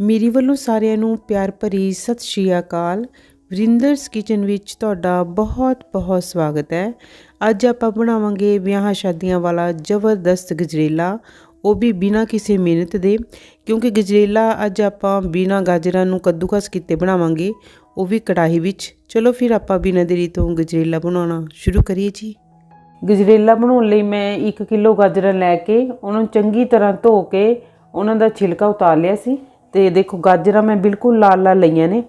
ਮੇਰੀ ਵੱਲੋਂ ਸਾਰਿਆਂ ਨੂੰ ਪਿਆਰ ਭਰੀ ਸਤਿ ਸ਼੍ਰੀ ਅਕਾਲ। ਵਰਿੰਦਰਸ ਕਿਚਨ ਵਿੱਚ ਤੁਹਾਡਾ ਬਹੁਤ ਬਹੁਤ ਸਵਾਗਤ ਹੈ। ਅੱਜ ਆਪਾਂ ਬਣਾਵਾਂਗੇ ਵਿਆਹਾਂ ਸ਼ਾਦੀਆਂ ਵਾਲਾ ਜ਼ਬਰਦਸਤ ਗਜਰੇਲਾ। ਉਹ ਵੀ ਬਿਨਾਂ ਕਿਸੇ ਮਿਹਨਤ ਦੇ, ਕਿਉਂਕਿ ਗਜਰੇਲਾ ਅੱਜ ਆਪਾਂ ਬਿਨਾਂ ਗਾਜਰਾਂ ਨੂੰ ਕੱਦੂਕਸ ਕੀਤੇ ਬਣਾਵਾਂਗੇ, ਉਹ ਵੀ ਕੜਾਹੀ ਵਿੱਚ। ਚਲੋ ਫਿਰ ਆਪਾਂ ਬਿਨਾਂ ਦੇਰੀ ਤੋਂ ਗਜਰੇਲਾ ਬਣਾਉਣਾ ਸ਼ੁਰੂ ਕਰੀਏ ਜੀ। ਗਜਰੇਲਾ ਬਣਾਉਣ ਲਈ ਮੈਂ 1 ਕਿਲੋ ਗਾਜਰਾਂ ਲੈ ਕੇ, ਉਹਨਾਂ ਨੂੰ ਚੰਗੀ ਤਰ੍ਹਾਂ ਧੋ ਕੇ, ਉਹਨਾਂ ਦਾ ਛਿਲਕਾ ਉਤਾਰ ਲਿਆ ਸੀ। ਤੇ ਦੇਖੋ ਗਾਜਰਾਂ ਮੈਂ ਬਿਲਕੁਲ ਲਾਲ ਲਾਲ ਲਈਆਂ ਨੇ।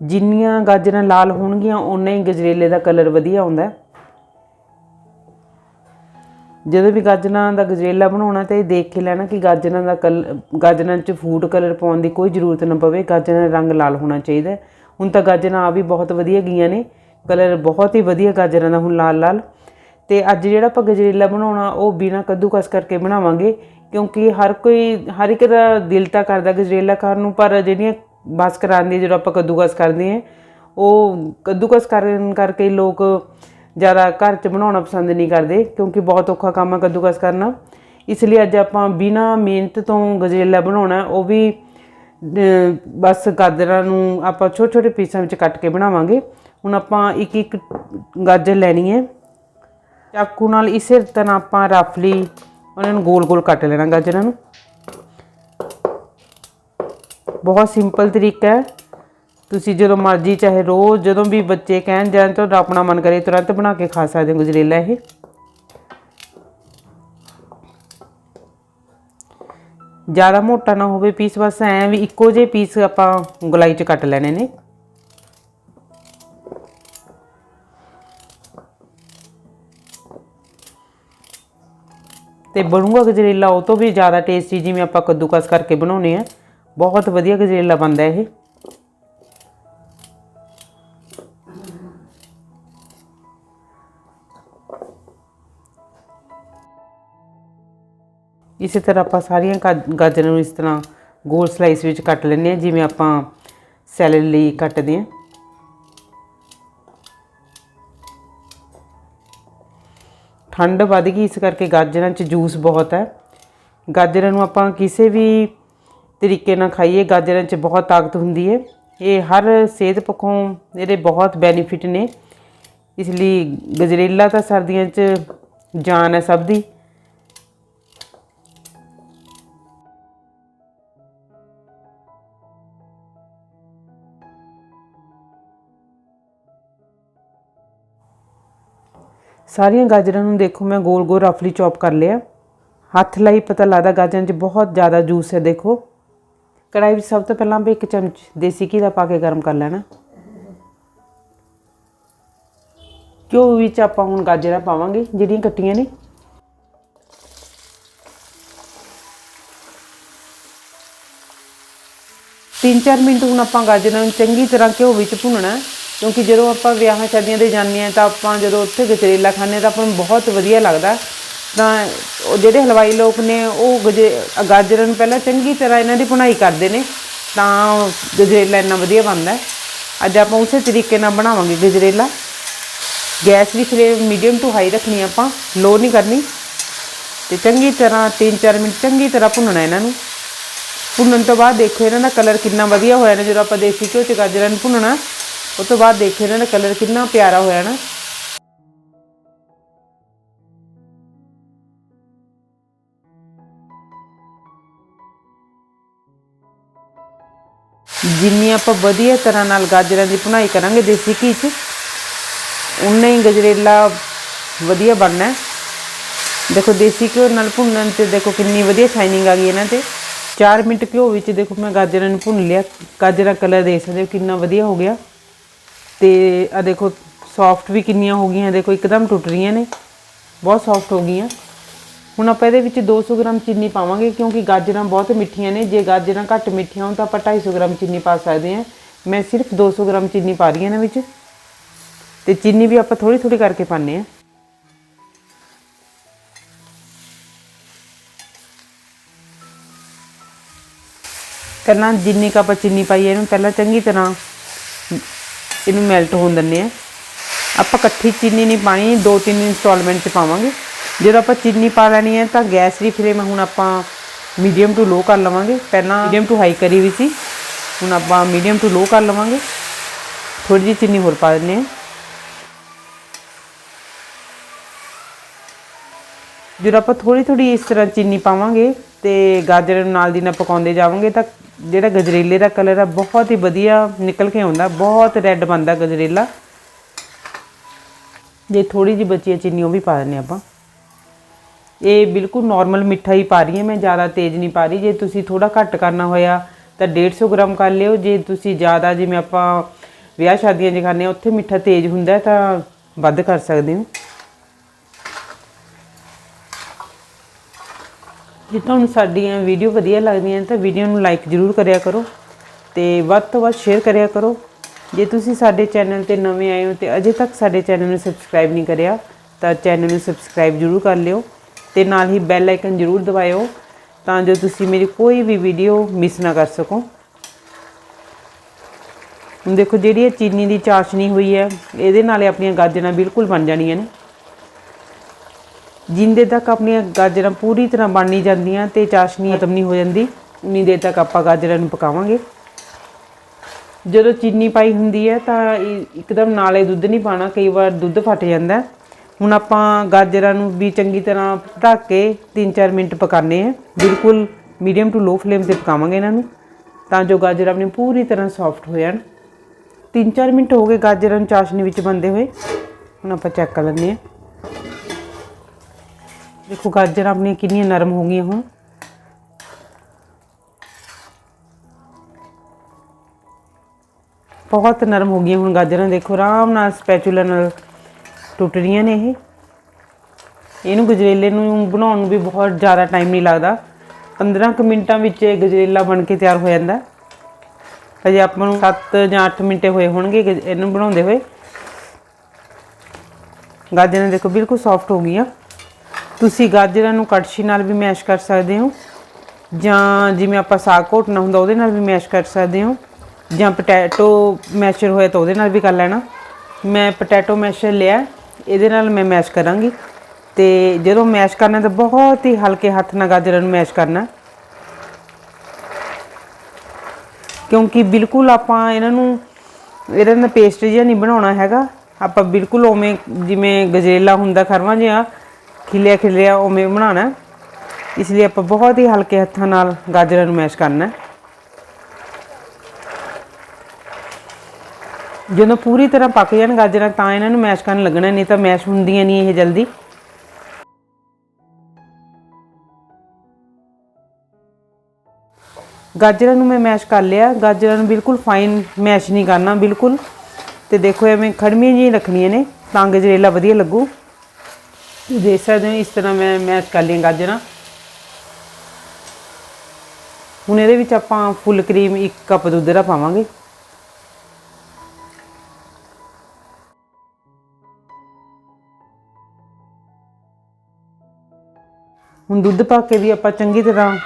ਜਿੰਨੀਆਂ ਗਾਜਰਾਂ ਲਾਲ ਹੋਣਗੀਆਂ ਉਨਾ ਹੀ ਗਜਰੇਲੇ ਦਾ ਕਲਰ ਵਧੀਆ ਆਉਂਦਾ ਜਦੋਂ ਵੀ ਗਾਜਰਾਂ ਦਾ ਗਜਰੇਲਾ ਬਣਾਉਣਾ ਤੇ ਦੇਖ ਕੇ ਲੈਣਾ ਕਿ ਗਾਜਰਾਂ ਦਾ ਕਲ, ਗਾਜਰਾਂ 'ਚ ਫੂਡ ਕਲਰ ਪਾਉਣ ਦੀ ਕੋਈ ਜ਼ਰੂਰਤ ਨਾ ਪਵੇ, ਗਾਜਰਾਂ ਦਾ ਰੰਗ ਲਾਲ ਹੋਣਾ ਚਾਹੀਦਾ ਹੁਣ ਤਾਂ ਗਾਜਰਾਂ ਆ ਵੀ ਬਹੁਤ ਵਧੀਆ ਗਈਆਂ ਨੇ, ਕਲਰ ਬਹੁਤ ਹੀ ਵਧੀਆ ਗਾਜਰਾਂ ਦਾ ਹੁਣ ਲਾਲ ਲਾਲ ਤੇ ਅੱਜ ਜਿਹੜਾ ਆਪਾਂ ਗਜਰੇਲਾ ਬਣਾਉਣਾ, ਉਹ ਬਿਨਾਂ ਕੱਦੂਕਸ ਕਰਕੇ ਬਣਾਵਾਂਗੇ ਕਿਉਂਕਿ ਹਰ ਕੋਈ, ਹਰ ਇੱਕ ਦਾ ਦਿਲ ਤਾਂ ਕਰਦਾ ਗਜਰੇਲਾ ਖਾਣ ਨੂੰ, ਪਰ ਜਿਹੜੀਆਂ ਬਸ ਕਰਾਉਂਦੀ ਜਦੋਂ ਆਪਾਂ ਕੱਦੂਕਸ ਕਰਦੇ ਹਾਂ, ਉਹ ਕੱਦੂਕਸ ਕਰਨ ਕਰਕੇ ਲੋਕ ਜ਼ਿਆਦਾ ਘਰ 'ਚ ਬਣਾਉਣਾ ਪਸੰਦ ਨਹੀਂ ਕਰਦੇ, ਕਿਉਂਕਿ ਬਹੁਤ ਔਖਾ ਕੰਮ ਹੈ ਕੱਦੂਕਸ ਕਰਨਾ। ਇਸ ਲਈ ਅੱਜ ਆਪਾਂ ਬਿਨਾਂ ਮਿਹਨਤ ਤੋਂ ਗਜਰੇਲਾ ਬਣਾਉਣਾ ਉਹ ਵੀ ਬਸ ਗਾਜਰਾਂ ਨੂੰ ਆਪਾਂ ਛੋਟੇ ਛੋਟੇ ਪੀਸਾਂ ਵਿੱਚ ਕੱਟ ਕੇ ਬਣਾਵਾਂਗੇ। ਹੁਣ ਆਪਾਂ ਇੱਕ ਇੱਕ ਗਾਜਰ ਲੈਣੀ ਹੈ। ਚਾਕੂ ਨਾਲ ਇਸੇ ਤਰ੍ਹਾਂ ਆਪਾਂ ਰਫਲੀ ਉਹਨਾਂ ਨੂੰ ਗੋਲ ਗੋਲ ਕੱਟ ਲੈਣਾ ਗਾਜਰਾਂ ਨੂੰ। ਬਹੁਤ ਸਿੰਪਲ ਤਰੀਕਾ ਹੈ। ਤੁਸੀਂ ਜਦੋਂ ਮਰਜ਼ੀ, ਚਾਹੇ ਰੋਜ਼ ਜਦੋਂ ਵੀ ਬੱਚੇ ਕਹਿਣ ਜਾਣ ਤੁਹਾਡਾ ਆਪਣਾ ਮਨ ਕਰੇ, ਤੁਰੰਤ ਬਣਾ ਕੇ ਖਾ ਸਕਦੇ ਹੋ ਗਜਰੇਲਾ ਇਹ। ਜ਼ਿਆਦਾ ਮੋਟਾ ਨਾ ਹੋਵੇ ਪੀਸ ਬਸ ਐ ਵੀ ਇੱਕੋ ਜਿਹੇ ਪੀਸ ਆਪਾਂ ਗਲਾਈ 'ਚ ਕੱਟ ਲੈਣੇ ਨੇ। ਤੇ ਬਣੂਗਾ ਗਜਰੇਲਾ, ਉਹ ਤੋਂ ਵੀ ਜ਼ਿਆਦਾ ਟੇਸਟੀ ਜਿਵੇਂ ਆਪਾਂ ਕੱਦੂਕਸ ਕਰਕੇ ਬਣਾਉਨੇ ਆ ਬਹੁਤ ਵਧੀਆ ਗਜਰੇਲਾ ਬਣਦਾ ਇਹ। ਇਸੇ ਤਰ੍ਹਾਂ ਆਪਾਂ ਸਾਰੀਆਂ ਗਾ- ਗਾਜਰਾਂ ਨੂੰ ਇਸ ਤਰ੍ਹਾਂ ਗੋਲ ਸਲਾਈਸ ਵਿੱਚ ਕੱਟ ਲੈਂਦੇ ਆ ਜਿਵੇਂ ਆਪਾਂ ਸੈਲਡ ਲਈ ਕੱਟਦੇ ਆ ਠੰਡ ਵੱਧ ਗਈ, ਇਸ ਕਰਕੇ ਗਾਜਰਾਂ 'ਚ ਜੂਸ ਬਹੁਤ ਹੈ। ਗਾਜਰਾਂ ਨੂੰ ਆਪਾਂ ਕਿਸੇ ਵੀ ਤਰੀਕੇ ਨਾਲ ਖਾਈਏ, ਗਾਜਰਾਂ 'ਚ ਬਹੁਤ ਤਾਕਤ ਹੁੰਦੀ ਹੈ। ਇਹ ਹਰ ਸਿਹਤ ਪੱਖੋਂ ਇਹਦੇ ਬਹੁਤ ਬੈਨੀਫਿਟ ਨੇ। ਇਸ ਲਈ ਗਜਰੇਲਾ ਤਾਂ ਸਰਦੀਆਂ 'ਚ ਜਾਨ ਹੈ ਸਭ ਦੀ। ਸਾਰੀਆਂ ਗਾਜਰਾਂ ਨੂੰ ਦੇਖੋ ਮੈਂ ਗੋਲ ਗੋਲ ਰਫਲੀ ਚੌਪ ਕਰ ਲਿਆ। ਹੱਥ ਲਈ ਪਤਾ ਲੱਗਦਾ ਗਾਜਰਾਂ 'ਚ ਬਹੁਤ ਜ਼ਿਆਦਾ ਜੂਸ ਹੈ ਦੇਖੋ। ਕੜਾਈ ਵਿੱਚ ਸਭ ਤੋਂ ਪਹਿਲਾਂ ਆਪਾਂ ਇੱਕ ਚਮਚ ਦੇਸੀ ਘੀ ਦਾ ਪਾ ਕੇ ਗਰਮ ਕਰ ਲੈਣਾ। ਘਿਓ ਵਿੱਚ ਆਪਾਂ ਹੁਣ ਗਾਜਰਾਂ ਪਾਵਾਂਗੇ ਜਿਹੜੀਆਂ ਕੱਟੀਆਂ ਨੇ। ਤਿੰਨ ਚਾਰ ਮਿੰਟ ਹੁਣ ਆਪਾਂ ਗਾਜਰਾਂ ਨੂੰ ਚੰਗੀ ਤਰ੍ਹਾਂ ਘਿਓ ਵਿੱਚ ਭੁੰਨਣਾ ਹੈ, ਕਿਉਂਕਿ ਜਦੋਂ ਆਪਾਂ ਵਿਆਹਾਂ ਸ਼ਾਦੀਆਂ ਤੇ ਜਾਂਦੇ ਹਾਂ ਤਾਂ ਆਪਾਂ ਜਦੋਂ ਉੱਥੇ ਗਜਰੇਲਾ ਖਾਂਦੇ ਹਾਂ ਤਾਂ ਆਪਾਂ ਨੂੰ ਬਹੁਤ ਵਧੀਆ ਲੱਗਦਾ। ਤਾਂ ਉਹ ਜਿਹੜੇ ਹਲਵਾਈ ਲੋਕ ਨੇ, ਉਹ ਗਜੇ ਗਾਜਰਾਂ ਨੂੰ ਪਹਿਲਾਂ ਚੰਗੀ ਤਰ੍ਹਾਂ ਇਹਨਾਂ ਦੀ ਭੁਨਾਈ ਕਰਦੇ ਨੇ, ਤਾਂ ਗਜਰੇਲਾ ਇੰਨਾ ਵਧੀਆ ਬਣਦਾ ਅੱਜ ਆਪਾਂ ਉਸੇ ਤਰੀਕੇ ਨਾਲ ਬਣਾਵਾਂਗੇ ਗਜਰੇਲਾ। ਗੈਸ ਦੀ ਫਲੇਮ ਮੀਡੀਅਮ ਟੂ ਹਾਈ ਰੱਖਣੀ ਆਪਾਂ, ਲੋ ਨਹੀਂ ਕਰਨੀ। ਤੇ ਚੰਗੀ ਤਰ੍ਹਾਂ 3-4 ਮਿੰਟ ਚੰਗੀ ਤਰ੍ਹਾਂ ਭੁੰਨਣਾ ਇਹਨਾਂ ਨੂੰ। ਭੁੰਨਣ ਤੋਂ ਬਾਅਦ ਦੇਖੋ ਇਹਨਾਂ ਦਾ ਕਲਰ ਕਿੰਨਾ ਵਧੀਆ ਹੋਇਆ ਨਾ, ਜਦੋਂ ਆਪਾਂ ਦੇਸੀ ਘਿਓ ਚ ਗਾਜਰਾਂ ਨੂੰ ਭੁੰਨਣਾ ਉਸ ਤੋਂ ਬਾਅਦ ਦੇਖੋ ਇਹਨਾਂ ਦਾ ਕਲਰ ਕਿੰਨਾ ਪਿਆਰਾ ਹੋਇਆ ਨਾ। ਜਿੰਨੀ ਆਪਾਂ ਵਧੀਆ ਤਰ੍ਹਾਂ ਨਾਲ ਗਾਜਰਾਂ ਦੀ ਭੁਨਾਈ ਕਰਾਂਗੇ ਦੇਸੀ ਘੀ ਚ ਉਨਾ ਹੀ ਗਜਰੇਲਾ ਵਧੀਆ ਬਣਨਾ ਦੇਖੋ ਦੇਸੀ ਘਿਓ ਨਾਲ ਭੁੰਨਣ ਤੇ ਦੇਖੋ ਕਿੰਨੀ ਵਧੀਆ ਸ਼ਾਈਨਿੰਗ ਆ ਗਈ ਇਹਨਾਂ ਤੇ। 4 ਮਿੰਟ ਘਿਓ ਵਿੱਚ ਦੇਖੋ ਮੈਂ ਗਾਜਰਾਂ ਨੂੰ ਭੁੰਨ ਲਿਆ, ਗਾਜਰਾਂ ਕਲਰ ਦੇਖ ਸਕਦੇ ਹੋ ਕਿੰਨਾ ਵਧੀਆ ਹੋ ਗਿਆ। ਤੇ ਆ ਦੇਖੋ ਸੌਫਟ ਵੀ ਕਿੰਨੀਆਂ ਹੋ ਗਈਆਂ, ਦੇਖੋ, ਇੱਕਦਮ ਟੁੱਟ ਰਹੀਆਂ ਨੇ। ਬਹੁਤ ਸੌਫਟ ਹੋ ਗਈਆਂ। ਹੁਣ ਆਪਾਂ ਇਹਦੇ ਵਿੱਚ 200 ਗ੍ਰਾਮ ਚੀਨੀ ਪਾਵਾਂਗੇ, ਕਿਉਂਕਿ ਗਾਜਰਾਂ ਬਹੁਤ ਮਿੱਠੀਆਂ ਨੇ। ਜੇ ਗਾਜਰਾਂ ਘੱਟ ਮਿੱਠੀਆਂ ਹੋਣ ਤਾਂ ਆਪਾਂ 250 ਗ੍ਰਾਮ ਚੀਨੀ ਪਾ ਸਕਦੇ ਹਾਂ। ਮੈਂ ਸਿਰਫ 200 ਗ੍ਰਾਮ ਚੀਨੀ ਪਾ ਰਹੀ ਹਾਂ ਇਹਨਾਂ ਵਿੱਚ। ਤੇ ਚੀਨੀ ਵੀ ਆਪਾਂ ਥੋੜੀ ਥੋੜੀ ਕਰਕੇ ਪਾਉਂਦੇ ਹਾਂ। ਪਹਿਲਾਂ ਜਿੰਨੀ ਕੁ ਆਪਾਂ ਚੀਨੀ ਪਾਈ ਇਹਨੂੰ ਪਹਿਲਾਂ ਚੰਗੀ ਤਰ੍ਹਾਂ ਇਹਨੂੰ ਮੈਲਟ ਹੋਣ ਦਿੰਦੇ ਆ ਆਪਾਂ ਇਕੱਠੀ ਚੀਨੀ ਨਹੀਂ ਪਾਣੀ, ਦੋ ਤਿੰਨ ਇੰਸਟਾਲਮੈਂਟ ਚ ਪਾਵਾਂਗੇ। ਜਦੋਂ ਆਪਾਂ ਚੀਨੀ ਪਾ ਲੈਣੀ ਹੈ ਤਾਂ ਗੈਸ ਦੀ ਫਲੇਮ ਹੁਣ ਆਪਾਂ ਮੀਡੀਅਮ ਟੂ ਲੋ ਕਰ ਲਵਾਂਗੇ। ਪਹਿਲਾਂ ਮੀਡੀਅਮ ਟੂ ਹਾਈ ਕਰੀ ਵੀ ਸੀ। ਹੁਣ ਆਪਾਂ ਮੀਡੀਅਮ ਟੂ ਲੋ ਕਰ ਲਵਾਂਗੇ। ਥੋੜੀ ਜਿਹੀ ਚੀਨੀ ਹੋਰ ਪਾ ਦਿੰਦੇ ਹਾਂ। ਜਦੋਂ ਆਪਾਂ ਥੋੜੀ ਥੋੜੀ ਇਸ ਤਰ੍ਹਾਂ ਚੀਨੀ ਪਾਵਾਂਗੇ ਤੇ ਗਾਜਰ ਨੂੰ ਨਾਲ ਦੀ ਨਾਲ ਪਕਾਉਂਦੇ ਜਾਵਾਂਗੇ ਤਾਂ ਜਿਹੜਾ ਗਜਰੇਲੇ ਦਾ ਕਲਰ ਆ, ਬਹੁਤ ਹੀ ਵਧੀਆ ਨਿਕਲ ਕੇ ਆਉਂਦਾ, ਬਹੁਤ ਰੈੱਡ ਬਣਦਾ ਗਜਰੇਲਾ। ਜੇ ਥੋੜੀ ਜਿਹੀ ਬਚੀ ਹੈ ਚੀਨੀ, ਉਹ ਵੀ ਪਾ ਦਿੰਦੇ ਆਪਾਂ। ਇਹ ਬਿਲਕੁਲ ਨਾਰਮਲ ਮਿੱਠਾ ਹੀ ਪਾ ਰਹੀ ਹਾਂ, ਮੈਂ ਜ਼ਿਆਦਾ ਤੇਜ਼ ਨਹੀਂ ਪਾ ਰਹੀ। ਜੇ ਤੁਸੀਂ ਥੋੜਾ ਘੱਟ ਕਰਨਾ ਹੋਇਆ, ਤਾਂ 150 ਗ੍ਰਾਮ ਕਰ ਲਿਓ। ਜੇ ਤੁਸੀਂ ਜ਼ਿਆਦਾ, ਜਿਵੇਂ ਆਪਾਂ ਵਿਆਹ ਸ਼ਾਦੀਆਂ 'ਚ ਖਾਂਦੇ ਹਾਂ, ਉੱਥੇ ਮਿੱਠਾ ਤੇਜ਼ ਹੁੰਦਾ ਤਾਂ ਵੱਧ ਕਰ ਸਕਦੇ ਹੋ। ਜੇ ਤੁਹਾਨੂੰ ਸਾਡੀਆਂ ਵੀਡੀਓ ਵਧੀਆ ਲੱਗਦੀਆਂ ਤਾਂ ਵੀਡੀਓ ਨੂੰ ਲਾਈਕ ਜ਼ਰੂਰ ਕਰਿਆ ਕਰੋ ਤੇ ਵੱਧ ਤੋਂ ਵੱਧ ਸ਼ੇਅਰ ਕਰਿਆ ਕਰੋ। ਜੇ ਤੁਸੀਂ ਸਾਡੇ ਚੈਨਲ ਤੇ ਨਵੇਂ ਆਏ ਹੋ ਤੇ ਅਜੇ ਤੱਕ ਸਾਡੇ ਚੈਨਲ ਨੂੰ ਸਬਸਕ੍ਰਾਈਬ ਨਹੀਂ ਕਰਿਆ, ਤਾਂ ਚੈਨਲ ਨੂੰ ਸਬਸਕ੍ਰਾਈਬ ਜ਼ਰੂਰ ਕਰ ਲਿਓ ਤੇ ਨਾਲ ਹੀ ਬੈਲ ਆਈਕਨ ਜ਼ਰੂਰ ਦਬਾਇਓ ਤਾਂ ਜੋ ਤੁਸੀਂ ਮੇਰੀ ਕੋਈ ਵੀ ਵੀਡੀਓ ਮਿਸ ਨਾ ਕਰ ਸਕੋ। ਹੁਣ ਦੇਖੋ ਜਿਹੜੀ ਇਹ ਚੀਨੀ ਦੀ ਚਾਸ਼ਨੀ ਹੋਈ ਹੈ, ਇਹਦੇ ਨਾਲ ਆਪਣੀਆਂ ਗਾਜਰਾਂ ਬਿਲਕੁਲ ਬਣ ਜਾਣੀਆਂ ਨੇ। ਜਿੰਦੇ ਤੱਕ ਆਪਣੀਆਂ ਗਾਜਰਾਂ ਪੂਰੀ ਤਰ੍ਹਾਂ ਬਣ ਨਹੀਂ ਜਾਂਦੀਆਂ ਤੇ ਚਾਸ਼ਨੀ ਖਤਮ ਨਹੀਂ ਹੋ ਜਾਂਦੀ, ਉਨੀ ਦੇਰ ਤੱਕ ਆਪਾਂ ਗਾਜਰਾਂ ਨੂੰ ਪਕਾਵਾਂਗੇ। ਜਦੋਂ ਚੀਨੀ ਪਾਈ ਹੁੰਦੀ ਹੈ ਤਾਂ ਇੱਕਦਮ ਨਾਲੇ ਦੁੱਧ ਨਹੀਂ ਪਾਣਾ, ਕਈ ਵਾਰ ਦੁੱਧ ਫਟ ਜਾਂਦਾ ਹੁਣ ਆਪਾਂ ਗਾਜਰਾਂ ਨੂੰ ਵੀ ਚੰਗੀ ਤਰ੍ਹਾਂ ਢੱਕ ਕੇ 3-4 ਮਿੰਟ ਪਕਾਣੇ ਆ ਬਿਲਕੁਲ ਮੀਡੀਅਮ ਟੂ ਲੋ ਫਲੇਮ ਤੇ ਪਕਾਵਾਂਗੇ ਇਹਨਾਂ ਨੂੰ, ਤਾਂ ਜੋ ਗਾਜਰਾਂ ਆਪਣੀ ਪੂਰੀ ਤਰ੍ਹਾਂ ਸੌਫਟ ਹੋ ਜਾਣ। 3-4 ਮਿੰਟ ਹੋ ਗਏ ਗਾਜਰਾਂ ਨੂੰ ਚਾਸ਼ਨੀ ਵਿੱਚ ਬੰਦੇ ਹੋਏ। ਹੁਣ ਆਪਾਂ ਚੈੱਕ ਕਰ ਲੈਂਦੇ ਹਾਂ। ਦੇਖੋ ਗਾਜਰਾਂ ਆਪਣੀਆਂ ਕਿੰਨੀਆਂ ਨਰਮ ਹੋ ਗਈਆਂ ਹੁਣ। ਬਹੁਤ ਨਰਮ ਹੋ ਗਈਆਂ ਹੁਣ ਗਾਜਰਾਂ, ਦੇਖੋ ਆਰਾਮ ਨਾਲ ਸਪੈਚੂਲਾ ਨਾਲ ਟੁੱਟ ਰਹੀਆਂ ਨੇ ਇਹ। ਇਹਨੂੰ ਗਜਰੇਲੇ ਨੂੰ ਬਣਾਉਣ ਨੂੰ ਵੀ ਬਹੁਤ ਜ਼ਿਆਦਾ ਟਾਈਮ ਨਹੀਂ ਲੱਗਦਾ। 15 ਕੁ ਮਿੰਟਾਂ ਵਿੱਚ ਇਹ ਗਜਰੇਲਾ ਬਣ ਕੇ ਤਿਆਰ ਹੋ ਜਾਂਦਾ। ਅਜੇ ਆਪਾਂ ਨੂੰ 7 ਜਾਂ 8 ਮਿੰਟੇ ਹੋਏ ਹੋਣਗੇ ਗਜ- ਇਹਨੂੰ ਬਣਾਉਂਦੇ ਹੋਏ। ਗਾਜਰਾਂ ਦੇਖੋ ਬਿਲਕੁਲ ਸੌਫਟ ਹੋ ਗਈਆਂ। ਤੁਸੀਂ ਗਾਜਰਾਂ ਨੂੰ ਕੜਛੀ ਨਾਲ ਵੀ ਮੈਸ਼ ਕਰ ਸਕਦੇ ਹੋ, ਜਾਂ ਜਿਵੇਂ ਆਪਾਂ ਸਾਗ ਘੋਟਣਾ ਹੁੰਦਾ ਉਹਦੇ ਨਾਲ ਵੀ ਮੈਸ਼ ਕਰ ਸਕਦੇ ਹੋ, ਜਾਂ ਪੋਟੈਟੋ ਮੈਸ਼ਰ ਹੋਇਆ ਤਾਂ ਉਹਦੇ ਨਾਲ ਵੀ ਕਰ ਲੈਣਾ। ਮੈਂ ਪੋਟੈਟੋ ਮੈਸ਼ਰ ਲਿਆ, ਇਹਦੇ ਨਾਲ ਮੈਂ ਮੈਸ਼ ਕਰਾਂਗੀ। ਤੇ ਜਦੋਂ ਮੈਸ਼ ਕਰਨਾ ਤਾਂ ਬਹੁਤ ਹੀ ਹਲਕੇ ਹੱਥ ਨਾਲ ਗਾਜਰਾਂ ਨੂੰ ਮੈਸ਼ ਕਰਨਾ। ਕਿਉਂਕਿ ਬਿਲਕੁਲ ਆਪਾਂ ਇਹਨਾਂ ਨੂੰ, ਇਹਨਾਂ ਦਾ ਪੇਸਟ ਜਿਹਾ ਨਹੀਂ ਬਣਾਉਣਾ ਹੈਗਾ। ਆਪਾਂ ਬਿਲਕੁਲ ਉਵੇਂ ਜਿਵੇਂ ਗਜਰੇਲਾ ਹੁੰਦਾ ਖਰਵਾ ਜਿਹਾ ਖਿਲਿਆ ਖਿਲਿਆ ਉਵੇਂ ਬਣਾਉਣਾ ਇਸ ਲਈ ਆਪਾਂ ਬਹੁਤ ਹੀ ਹਲਕੇ ਹੱਥਾਂ ਨਾਲ ਗਾਜਰਾਂ ਨੂੰ ਮੈਸ਼ ਕਰਨਾ ਜਦੋਂ ਪੂਰੀ ਤਰ੍ਹਾਂ ਪੱਕ ਜਾਣ ਗਾਜਰਾਂ, ਤਾਂ ਇਹਨਾਂ ਨੂੰ ਮੈਸ਼ ਕਰਨ ਲੱਗਣਾ, ਨਹੀਂ ਤਾਂ ਮੈਸ਼ ਹੁੰਦੀਆਂ ਨਹੀਂ ਇਹ ਜਲਦੀ। ਗਾਜਰਾਂ ਨੂੰ ਮੈਂ ਮੈਸ਼ ਕਰ ਲਿਆ। ਗਾਜਰਾਂ ਨੂੰ ਬਿਲਕੁਲ ਫਾਈਨ ਮੈਸ਼ ਨਹੀਂ ਕਰਨਾ, ਬਿਲਕੁਲ। ਤੇ ਦੇਖੋ ਐਵੇਂ ਖੜਮੀਆਂ ਜਿਹੀਆਂ ਰੱਖਣੀਆਂ ਨੇ, ਤਾਂ ਗਜਰੇਲਾ ਵਧੀਆ ਲੱਗੂ। ਦੇਖ ਸਕਦੇ ਹੋ ਇਸ ਤਰ੍ਹਾਂ ਮੈਂ ਮੈਸ਼ ਕਰ ਲਈਆਂ ਗਾਜਰਾਂ। ਹੁਣ ਇਹਦੇ ਵਿੱਚ ਆਪਾਂ ਫੁੱਲ ਕਰੀਮ 1 ਕੱਪ ਦੁੱਧ ਦਾ ਪਾਵਾਂਗੇ। ਹੁਣ ਦੁੱਧ ਪਾ ਕੇ ਵੀ ਆਪਾਂ ਚੰਗੀ ਤਰ੍ਹਾਂ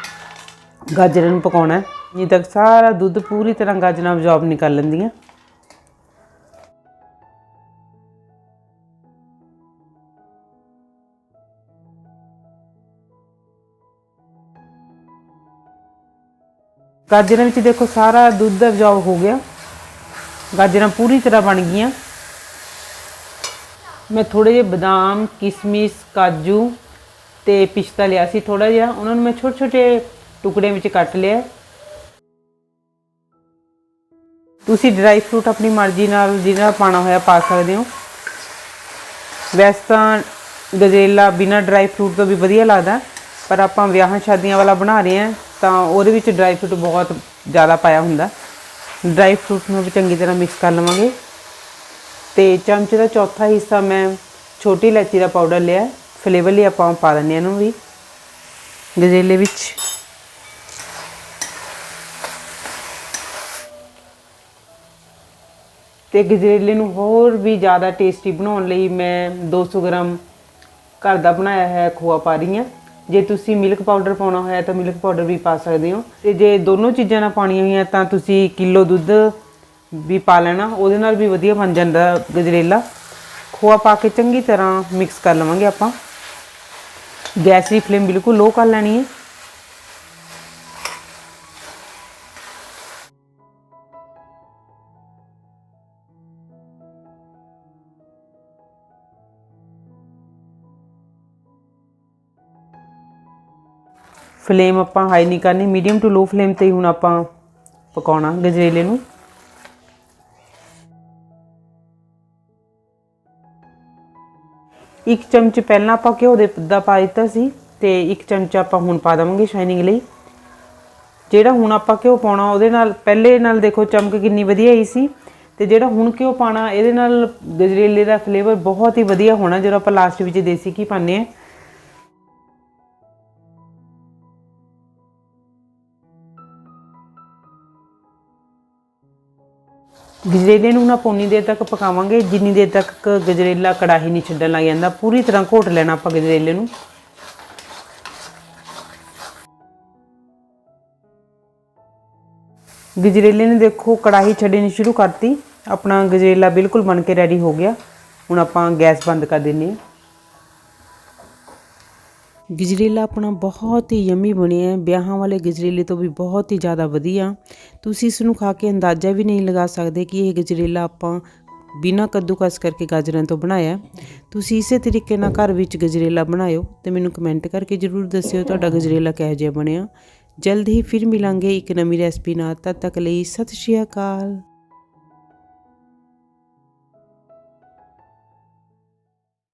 ਗਾਜਰਾਂ ਨੂੰ ਪਕਾਉਣਾ ਹੈ। ਜਿੱਦ ਤੱਕ ਸਾਰਾ ਦੁੱਧ ਪੂਰੀ ਤਰ੍ਹਾਂ ਗਾਜਰਾਂ ਅਬਜ਼ੌਰਬ ਨਹੀਂ ਕਰ ਲੈਂਦੀਆਂ। ਗਾਜਰਾਂ ਵਿੱਚ ਦੇਖੋ ਸਾਰਾ ਦੁੱਧ ਅਬਜ਼ੌਰਬ ਹੋ ਗਿਆ। ਗਾਜਰਾਂ ਪੂਰੀ ਤਰ੍ਹਾਂ ਬਣ ਗਈਆਂ। ਮੈਂ ਥੋੜੇ ਜਿਹੇ ਬਦਾਮ, ਕਿਸ਼ਮਿਸ਼, ਕਾਜੂ ਤੇ ਪਿਸਤਾ ਲਿਆ ਸੀ ਥੋੜਾ ਜਿਹਾ। ਉਹਨਾਂ ਨੂੰ ਮੈਂ ਛੋਟੇ ਛੋਟੇ ਟੁਕੜਿਆਂ ਵਿੱਚ ਕੱਟ ਲਿਆ। ਤੁਸੀਂ ਡਰਾਈ ਫਰੂਟ ਆਪਣੀ ਮਰਜ਼ੀ ਨਾਲ ਜਿਹਨਾਂ ਪਾਣਾ ਹੋਇਆ ਪਾ ਸਕਦੇ ਹੋ। ਵੈਸੇ ਤਾਂ ਗਜਰੇਲਾ ਬਿਨਾ ਡਰਾਈ ਫਰੂਟ ਤੋਂ ਵੀ ਵਧੀਆ ਲੱਗਦਾ, ਪਰ ਆਪਾਂ ਵਿਆਹਾਂ ਸ਼ਾਦੀਆਂ ਵਾਲਾ ਬਣਾ ਰਹੇ ਹਾਂ। ਤਾਂ ਉਹਦੇ ਵਿੱਚ ਡਰਾਈ ਫਰੂਟ ਬਹੁਤ ਜ਼ਿਆਦਾ ਪਾਇਆ ਹੁੰਦਾ। ਡਰਾਈ ਫਰੂਟ ਨੂੰ ਵੀ ਚੰਗੀ ਤਰ੍ਹਾਂ ਮਿਕਸ ਕਰ ਲਵਾਂਗੇ। ਤੇ ਚਮਚੇ ਦਾ ਚੌਥਾ ਹਿੱਸਾ ਮੈਂ ਛੋਟੀ ਇਲਾਚੀ ਦਾ ਪਾਊਡਰ ਲਿਆ। ਫਲੇਵਰ ਲਈ ਆਪਾਂ ਪਾ ਦਿੰਦੇ ਹਾਂ ਇਹਨੂੰ ਵੀ। ਗਜਰੇਲੇ ਵਿੱਚ। ਤੇ ਗਜਰੇਲੇ ਨੂੰ ਹੋਰ ਵੀ ਜ਼ਿਆਦਾ ਟੇਸਟੀ ਬਣਾਉਣ ਲਈ ਮੈਂ 200 ਗ੍ਰਾਮ ਘਰ ਦਾ ਬਣਾਇਆ ਹੈ ਖੋਆ ਪਾ ਰਹੀ ਹਾਂ। ਜੇ ਤੁਸੀਂ ਮਿਲਕ ਪਾਊਡਰ ਪਾਉਣਾ ਹੋਇਆ ਤਾਂ ਮਿਲਕ ਪਾਊਡਰ ਵੀ ਪਾ ਸਕਦੇ ਹੋ। ਤੇ ਜੇ ਦੋਨੋਂ ਚੀਜ਼ਾਂ ਨਾਲ ਪਾਉਣੀਆਂ ਹੋਈਆਂ ਤਾਂ ਤੁਸੀਂ ਕਿਲੋ ਦੁੱਧ ਵੀ ਪਾ ਲੈਣਾ। ਉਹਦੇ ਨਾਲ ਵੀ ਵਧੀਆ ਬਣ ਜਾਂਦਾ ਗਜਰੇਲਾ। ਖੋਆ ਪਾ ਕੇ ਚੰਗੀ ਤਰ੍ਹਾਂ ਮਿਕਸ ਕਰ ਲਵਾਂਗੇ ਆਪਾਂ। ਗੈਸ ਦੀ ਫਲੇਮ ਬਿਲਕੁਲ ਲੋ ਕਰ ਲੈਣੀ ਹੈ। ਫਲੇਮ ਆਪਾਂ ਹਾਈ ਨਹੀਂ ਕਰਨੀ, ਮੀਡੀਅਮ ਟੂ ਲੋ ਫਲੇਮ ਤੇ ਹੀ ਹੁਣ ਆਪਾਂ ਪਕਾਉਣਾ ਗਜਰੇਲੇ ਨੂੰ। ਇੱਕ ਚਮਚ ਪਹਿਲਾਂ ਆਪਾਂ ਘਿਓ ਦੇ ਦਾ ਪਾ ਦਿੱਤਾ ਸੀ ਤੇ ਇੱਕ ਚਮਚ ਆਪਾਂ ਹੁਣ ਪਾ ਦਵਾਂਗੇ ਸ਼ਾਈਨਿੰਗ ਲਈ। ਜਿਹੜਾ ਹੁਣ ਆਪਾਂ ਘਿਓ ਪਾਉਣਾ, ਉਹਦੇ ਨਾਲ ਪਹਿਲੇ ਨਾਲ ਦੇਖੋ ਚਮਕ ਕਿੰਨੀ ਵਧੀਆ ਆਈ ਸੀ ਤੇ ਜਿਹੜਾ ਹੁਣ ਘਿਓ ਪਾਣਾ ਇਹਦੇ ਨਾਲ ਗਜਰੇਲੇ ਦਾ ਫਲੇਵਰ ਬਹੁਤ ਹੀ ਵਧੀਆ ਹੋਣਾ ਜਦੋਂ ਆਪਾਂ ਲਾਸਟ ਵਿੱਚ ਦੇਸੀ ਘੀ ਪਾਉਂਦੇ ਆ ਗਜਰੇਲੇ ਨੂੰ ਨਾ ਪੌਣੀ ਦੇਰ ਤੱਕ ਪਕਾਵਾਂਗੇ, ਜਿੰਨੀ ਦੇਰ ਤੱਕ ਗਜਰੇਲਾ ਕੜਾਹੀ ਨਹੀਂ ਛੱਡਣ ਲੱਗ ਜਾਂਦਾ, ਪੂਰੀ ਤਰ੍ਹਾਂ ਘੋਟ ਲੈਣਾ ਆਪਾਂ ਗਜਰੇਲੇ ਨੂੰ। ਗਜਰੇਲੇ ਨੇ ਦੇਖੋ, ਕੜਾਹੀ ਛੱਡਣੀ ਸ਼ੁਰੂ ਕਰਤੀ, ਆਪਣਾ ਗਜਰੇਲਾ ਬਿਲਕੁਲ ਬਣ ਕੇ ਰੈਡੀ ਹੋ ਗਿਆ। ਹੁਣ ਆਪਾਂ ਗੈਸ ਬੰਦ ਕਰ ਦਿੰਨੇ ਹਾਂ। ਗਜਰੇਲਾ ਆਪਣਾ ਬਹੁਤ ਹੀ ਯਮੀ ਬਣਿਆ ਹੈ ਵਿਆਹਾਂ ਵਾਲੇ ਗਜਰੇਲੇ ਤੋਂ ਵੀ ਬਹੁਤ ਹੀ ਜ਼ਿਆਦਾ ਵਧੀਆ। ਤੁਸੀਂ ਇਸ ਨੂੰ ਖਾ ਕੇ ਅੰਦਾਜ਼ਾ ਵੀ ਨਹੀਂ ਲਗਾ ਸਕਦੇ ਕਿ ਇਹ ਗਜਰੇਲਾ ਆਪਾਂ ਬਿਨਾਂ ਕੱਦੂਕਸ ਕਰਕੇ ਗਾਜਰਾਂ ਤੋਂ ਬਣਾਇਆ। ਤੁਸੀਂ ਇਸੇ ਤਰੀਕੇ ਨਾਲ ਘਰ ਵਿੱਚ ਗਜਰੇਲਾ ਬਣਾਇਓ ਤੇ ਮੈਨੂੰ ਕਮੈਂਟ ਕਰਕੇ ਜਰੂਰ ਦੱਸਿਓ ਤੁਹਾਡਾ ਗਜਰੇਲਾ ਕਿਹੋ ਜਿਹਾ ਬਣਿਆ। ਜਲਦ ਹੀ ਫਿਰ ਮਿਲਾਂਗੇ ਇੱਕ ਨਵੀਂ ਰੈਸਪੀ ਨਾਲ, ਤਦ ਤੱਕ ਲਈ ਸਤਿ ਸ਼੍ਰੀ ਅਕਾਲ।